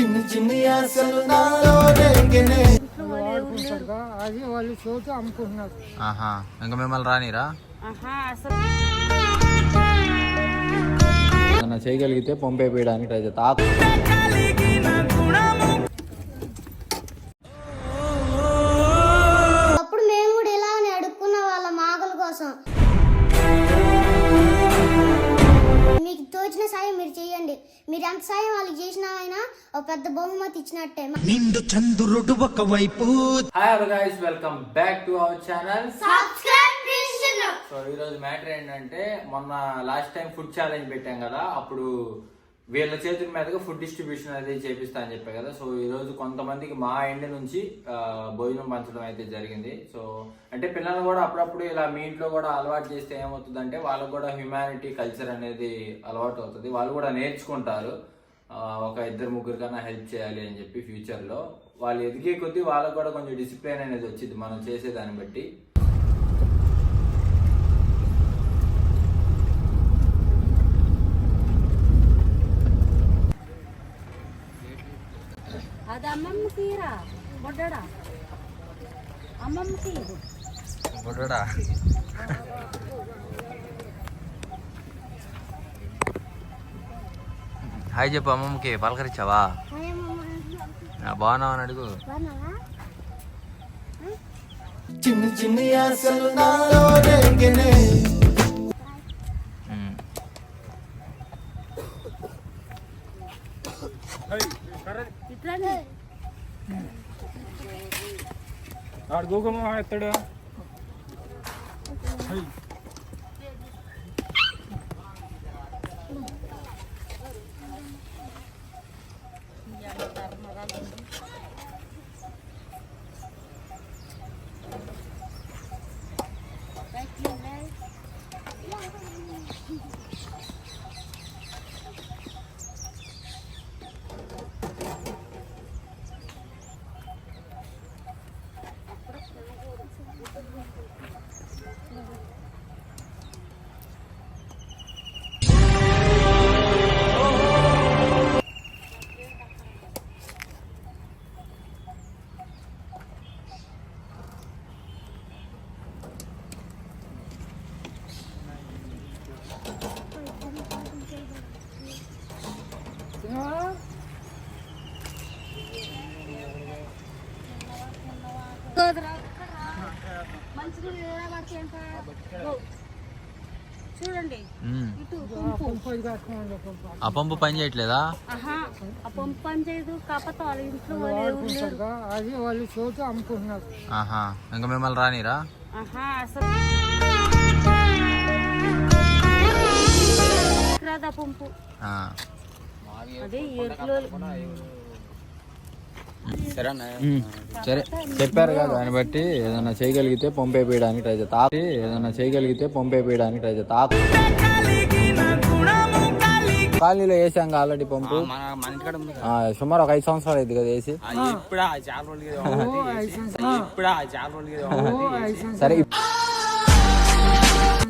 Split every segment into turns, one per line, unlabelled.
చిన్ని చిన్ని ఆశలు నాలో రేగినే.
వాడుకుంటారుగా అది వాళ్ళు చోటు అమ్ముకుంటున్నారు.
ఆహా ఇంకా మిమ్మల్ని రానిరా? చేయగలిగితే పంపేయడానికి ట్రై చేస్తా.
సాయం మీరు చేయండి. మీరు ఎంత సాయం వాళ్ళకి చేసినా అయినా ఒక పెద్ద బహుమతి ఇచ్చినట్టే.
నిండు చంద్రుడు ఒకవైపు.
Hi hello guys welcome back to our channel so ఈ రోజు మ్యాటర్ ఏంటంటే మొన్న లాస్ట్ టైం ఫుడ్ ఛాలెంజ్ పెట్టాం కదా అప్పుడు వీళ్ళ చేతుల మీదుగా ఫుడ్ డిస్ట్రిబ్యూషన్ అనేది చేపిస్తా అని చెప్పా కదా. సో ఈరోజు కొంతమందికి మా ఎండ్ నుంచి భోజనం పంచడం అయితే జరిగింది. సో అంటే పిల్లలు కూడా అప్పుడప్పుడు ఇలా మీ ఇంట్లో కూడా అలవాటు చేస్తే ఏమవుతుందంటే వాళ్ళకు కూడా హ్యుమానిటీ కల్చర్ అనేది అలవాటు అవుతుంది. వాళ్ళు కూడా నేర్చుకుంటారు. ఒక ఇద్దరు ముగ్గురు కన్నా హెల్ప్ చేయాలి అని చెప్పి ఫ్యూచర్లో వాళ్ళు ఎదిగే కొద్దీ వాళ్ళకు కూడా కొంచెం డిసిప్లిన్ అనేది వచ్చింది మనం చేసేదాన్ని బట్టి
అది అమ్మమ్మకి రా బొడ్డడా? అమ్మమ్మకి
బుడ్డోడా? హాయ్ చెప్పు అమ్మమ్మకి పలకరించావా? బాగున్నావా అని అడుగు.
చిన్ని చిన్ని ఆశలు నాలో రేగినే.
ఉమ్.
ఇట్లా
ఆడు గూగమ ఎత్తాడు
చూడండి.
ఆ పంపు. పని చేయట్లేదా?
ఆహా ఆ పంపు పని చేయదు కాకపోతే వాళ్ళ ఇంట్లో
అది వాళ్ళు చోటు అమ్ముకుంటున్నారు.
ఆహా ఇంకా మిమ్మల్ని రానిరా?
ఆహా అసలు. రాదా పంపు.
ఆ.
అదే ఏట్లో
ఉమ్. సరే చెప్పారు కదా దాన్ని బట్టి ఏదైనా చేయగలిగితే పంపేయడానికి ట్రై చేస్తా. ఏదైనా చేయగలిగితే పంపేయడానికి ట్రై చేస్తా. ఖాళీలో వేసాం ఆల్రెడీ పంపు? ఆ, సుమారు ఒక ఐదు సంవత్సరాలు అయింది కదా వేసి సరే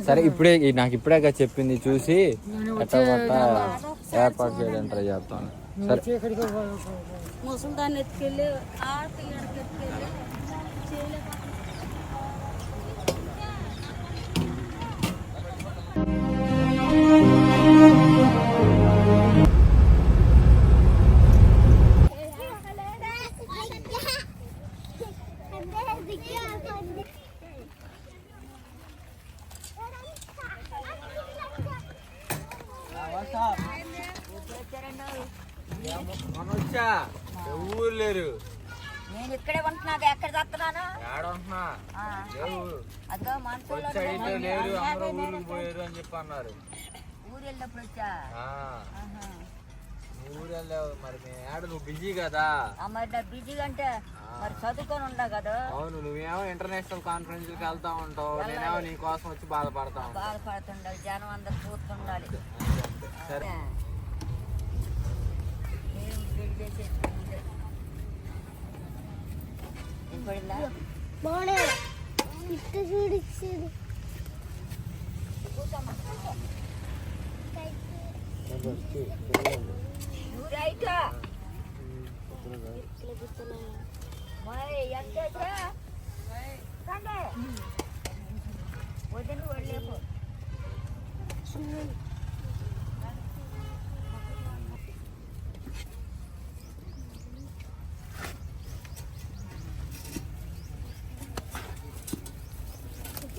సరే ఇప్పుడే నాకు ఇప్పుడే కదా చెప్పింది చూసి ఏర్పాటు చేయడానికి ట్రై చేస్తాను. సరే
చీకటికి
ముసలి దాన్ని ఎత్తుకెళ్ళి ఆడకి ఈడకి చేయలేక
ఊరు లేరు?
నేను ఇక్కడే ఉంటున్నాను ఎక్కడ చస్తున్నాను?
ఏడంటున్నా?
అదో
లేరు అందరూ ఊరికి పోయారు అని చెప్పి అన్నారు
ఊరు వెళ్ళినప్పుడు వచ్చా?
ఊరు వెళ్ళావు మరి ఏడ నువ్వు బిజీ కదా?
ఆ మరి బిజీ అంటే మరి చదువుకొని ఉండా కదా?
అవును నువ్వేమో ఇంటర్నేషనల్ కాన్ఫరెన్స్కి వెళ్తా ఉంటావు నేనేమో నీ కోసం వచ్చి బాధపడతా ఉంటా.
బాధపడుతుండాలి జనం అందరు చూస్తుండాలి.
సరే.
മോളെ ഇട്ട് ചൂടിച്ചത് ഒഴിഞ്ഞു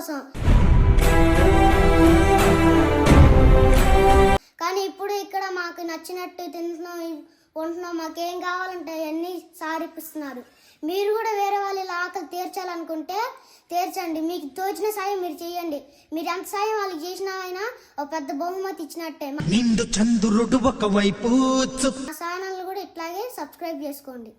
కోసం. కానీ ఇప్పుడు ఇక్కడ మాకు నచ్చినట్టు తింటున్నాం ఉంటున్నాం మాకేం కావాలంటే అవన్నీ సారిపిస్తున్నారు. మీరు కూడా వేరే వాళ్ళు ఇలా ఆకలి తీర్చాలనుకుంటే తీర్చండి. మీకు తోచిన సాయం మీరు చేయండి. మీరు ఎంత సాయం వాళ్ళకి చేసినా అయినా ఒక పెద్ద బహుమతి ఇచ్చినట్టే. మా
నిండు చంద్రుడు ఒకవైపు చుక్క
ఛానల్ కూడా ఇట్లాగే సబ్స్క్రైబ్ చేసుకోండి.